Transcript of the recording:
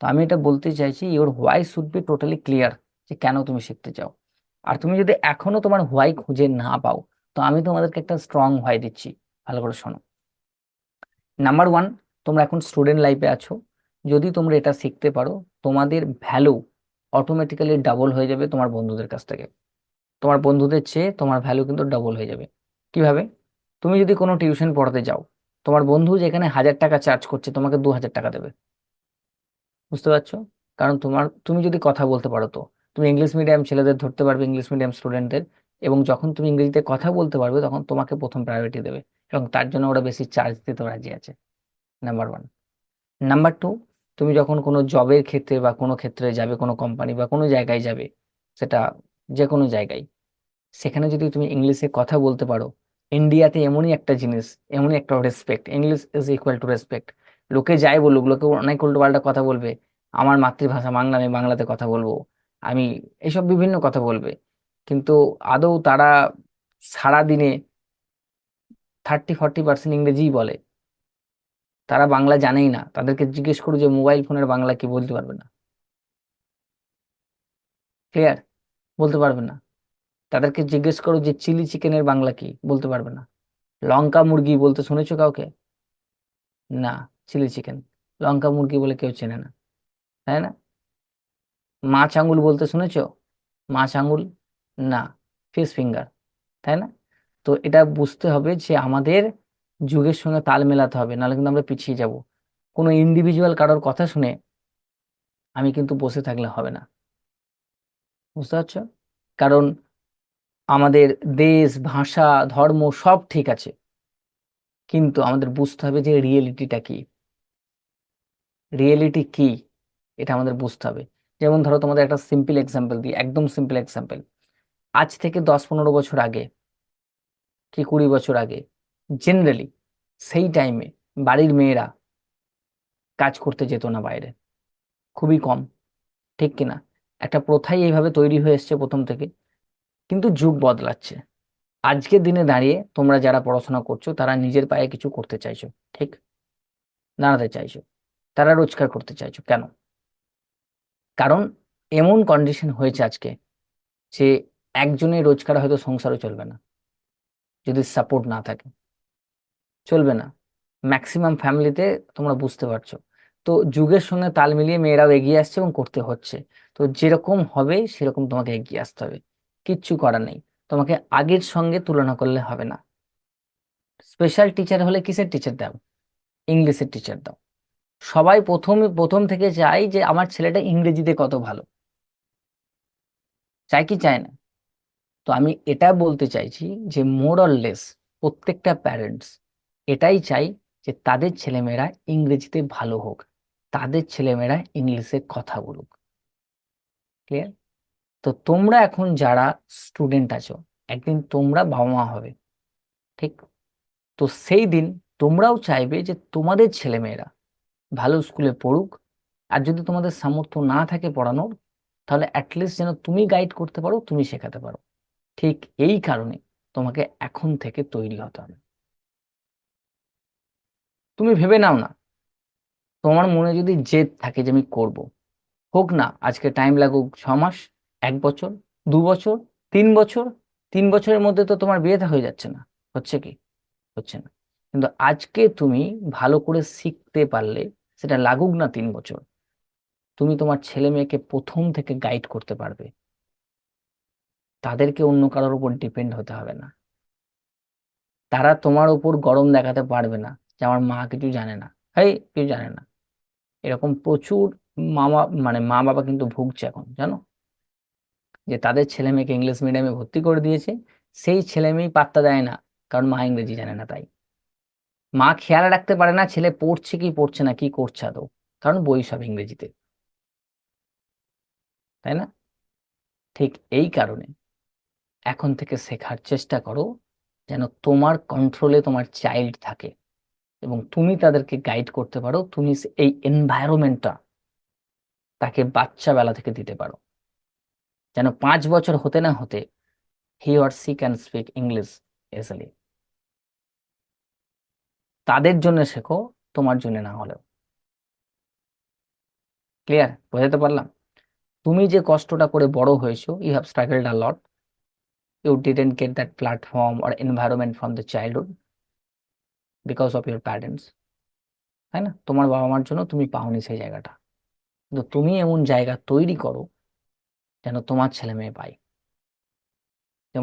তো আমি এটা বলতে চাইছি your why should be totally clear যে কেন তুমি শিখতে চাও। আর তুমি যদি এখনও তোমার হোয়াই খুঁজে না পাও, তো আমি তোমাদেরকে একটা স্ট্রং হোয়াই দিচ্ছি। ভালো করে শোনো। নাম্বার ওয়ান তোমরা এখন স্টুডেন্ট লাইফে আছো। যদি তোমরা এটা শিখতে পারো, তোমাদের ভ্যালু অটোমেটিক্যালি ডাবল হয়ে যাবে তোমার বন্ধুদের কাছ থেকে। তোমার বন্ধুদের চেয়ে তোমার ভ্যালু কিন্তু ডাবল হয়ে যাবে। কীভাবে? তুমি যদি কোনো টিউশন পড়াতে যাও, তোমার বন্ধু যেখানে হাজার টাকা চার্জ করছে, তোমাকে দু হাজার টাকা দেবে। বুঝতে পারছ? কারণ তোমার, তুমি যদি কথা বলতে পারো তো, তুমি ইংলিশ মিডিয়াম ছেলেদের ধরতে পারবে ইংলিশ মিডিয়াম স্টুডেন্টদের এবং যখন তুমি ইংরেজিতে কথা বলতে পারবে, তখন তোমাকে প্রথম প্রায়োরিটি দেবে, এবং তার জন্য ওরা বেশি চার্জ দিতে রাজি আছে নাম্বার ওয়ান নাম্বার টু তুমি যখন কোনো জবের ক্ষেত্রে বা কোনো ক্ষেত্রে যাবে, কোনো কোম্পানি বা কোনো জায়গায় যাবে, সেটা যে কোনো জায়গায়, সেখানে যদি তুমি ইংলিশে কথা বলতে পারো ইন্ডিয়াতে এমনই একটা জিনিস, এমনই একটা respect English is equal to respect লোকে যাই বলুক, লোকে অনেক উল্টো পাল্টা কথা বলবে। আমার মাতৃভাষা বাংলা, আমি বাংলাতে কথা বলব। আমি এইসব বিভিন্ন কথা বলবে। কিন্তু আদৌ তারা সারা দিনে থার্টি, ফর্টি পার্সেন্ট ইংরেজিই বলে? তারা বাংলা জানেই না। তাদেরকে জিজ্ঞেস করো যে, মোবাইল ফোনের বাংলা কি বলতে পারবে না? ক্লিয়ার? বলতে পারবে না। তাদেরকে জিজ্ঞেস করো যে, চিলি চিকেনের বাংলা কি? বলতে পারবে না। লঙ্কা মুরগি বলতে শুনেছো কাউকে? না। চিলি চিকেন লঙ্কা মুরগি বলে কেউ চেনে না, তাই না? মাছ আঙুল বলতে শুনেছ? মাছ আঙুল না ফিশ ফিঙ্গার তাই না? তো এটা বুঝতে হবে যে আমাদের যুগের সঙ্গে তাল মেলাতে হবে, নাহলে কিন্তু আমরা পিছিয়ে যাব। কোনো ইন্ডিভিজুয়াল কারোর কথা শুনে আমি কিন্তু বসে থাকলে হবে না। বুঝতে পারছ? কারণ আমাদের দেশ, ভাষা, ধর্ম সব ঠিক আছে, কিন্তু আমাদের বুঝতে হবে যে রিয়েলিটিটা কি। রিয়েলিটি কি? এটা আমাদের বুঝতে হবে। যেমন ধরো তোমাদের একটা সিম্পল এক্সাম্পল দিই, একদম সিম্পল এক্সাম্পল আজ থেকে দশ পনেরো বছর আগে কি কুড়ি বছর আগে জেনারেলি সেই টাইমে বাড়ির মেয়েরা কাজ করতে যেত না বাইরে। খুবই কম, ঠিক কিনা? একটা প্রথাই এইভাবে তৈরি হয়ে এসছে প্রথম থেকে, কিন্তু যুগ বদলাচ্ছে। আজকের দিনে দাঁড়িয়ে তোমরা যারা পড়াশোনা করছ, তারা নিজের পায়ে কিছু করতে চাইছো, ঠিক? দাঁড়াতে চাইছো। তারা রোজগার করতে চাইছো, কেন? কারণ এমন কন্ডিশন হয়েছে আজকে যে একজনের রোজগার হয়তো সংসারও চলবে না, যদি সাপোর্ট না থাকে। চলবে না। ম্যাক্সিমাম ফ্যামিলিতে তোমরা বুঝতে পারছ। তো যুগের সঙ্গে তাল মিলিয়ে মেয়েরাও এগিয়ে আসছে এবং করতে হচ্ছে। তো যেরকম হবে, সেরকম তোমাকে এগিয়ে আসতে হবে। কিচ্ছু করার নেই। তোমাকে আগের সঙ্গে তুলনা করলে হবে না। স্পেশাল টিচার হলে কিসের টিচার দাও? ইংলিশের টিচার দাও। সবাই প্রথমে, প্রথম থেকে চাই যে আমার ছেলেটা ইংরেজিতে কত ভালো। চাই কি চায় না। তো আমি এটা বলতে চাইছি যে মোর অর লেস প্রত্যেকটা প্যারেন্টস এটাই চাই যে তাদের ছেলেমেয়েরা ইংরেজিতে ভালো হোক, তাদের ছেলেমেয়েরা ইংলিশে কথা বলুক। ক্লিয়ার তো তোমরা এখন যারা স্টুডেন্ট আছো, একদিন তোমরা বাবা মা হবে, ঠিক? তো সেই দিন তোমরাও চাইবে যে তোমাদের ছেলেমেয়েরা ভালো স্কুলে পড়ুক। আর যদি তোমাদের সামর্থ্য না থাকে পড়ানোর, তাহলে অ্যাটলিস্ট যেন তুমি গাইড করতে পারো, তুমি শেখাতে পারো। ঠিক এই কারণে তোমাকে এখন থেকে তৈরি হতে হবে। তুমি ভেবে নাও না। তোমার মনে যদি জেদ থাকে যে আমি করব, হোক না, আজকে টাইম লাগুক ছ মাস, এক বছর, দু বছর, তিন বছর, তিন বছরের মধ্যে তো তোমার বিয়েটা হয়ে যাচ্ছে না। হচ্ছে কি? হচ্ছে না। কিন্তু আজকে তুমি ভালো করে শিখতে পারলে সেটা লাগুক না তিন বছর, তুমি তোমার ছেলে মেয়েকে প্রথম থেকে গাইড করতে পারবে। তাদেরকে অন্য কারোর উপর ডিপেন্ড হতে হবে না। তারা তোমার উপর গরম দেখাতে পারবে না যে আমার মা কিছু জানে না। হেই কিছু জানে না। এরকম প্রচুর মামা মানে মা বাবা কিন্তু ভুগছে এখন, জানো? যে তাদের ছেলে মেয়েকে ইংলিশ মিডিয়ামে ভর্তি করে দিয়েছে, সেই ছেলে মেয়ে পাত্তা দেয় না, কারণ মা ইংরেজি জানে না তাই। মা খেয়াল রাখতে পারে না, ছেলে পড়ছে কি পড়ছে না, কি করছে আদৌ। কারণ বই সব ইংরেজিতে। তাই না? ঠিক এই কারণে এখন থেকে শেখার চেষ্টা করো যেন তোমার কন্ট্রোলে তোমার চাইল্ড থাকে এবং তুমি তাদেরকে গাইড করতে পারো, তুমি এই এনভায়রনমেন্টটা তাকে বাচ্চা বেলা থেকে দিতে পারো। যেন পাঁচ বছর হতে না হতে he or she can speak English easily তাদের জন্য শেখো, তোমার জন্য না হলেও। ক্লিয়ার বোঝাতে পারলাম? তুমি যে কষ্টটা করে বড় হয়েছো you have struggled a lot you didn't get that platform or environment from the childhood because of your parents তাই না? তোমার বাবা মার জন্য তুমি পাওনি সেই জায়গাটা। কিন্তু তুমি এমন জায়গা তৈরি করো যেন তোমার ছেলে মেয়ে পায়।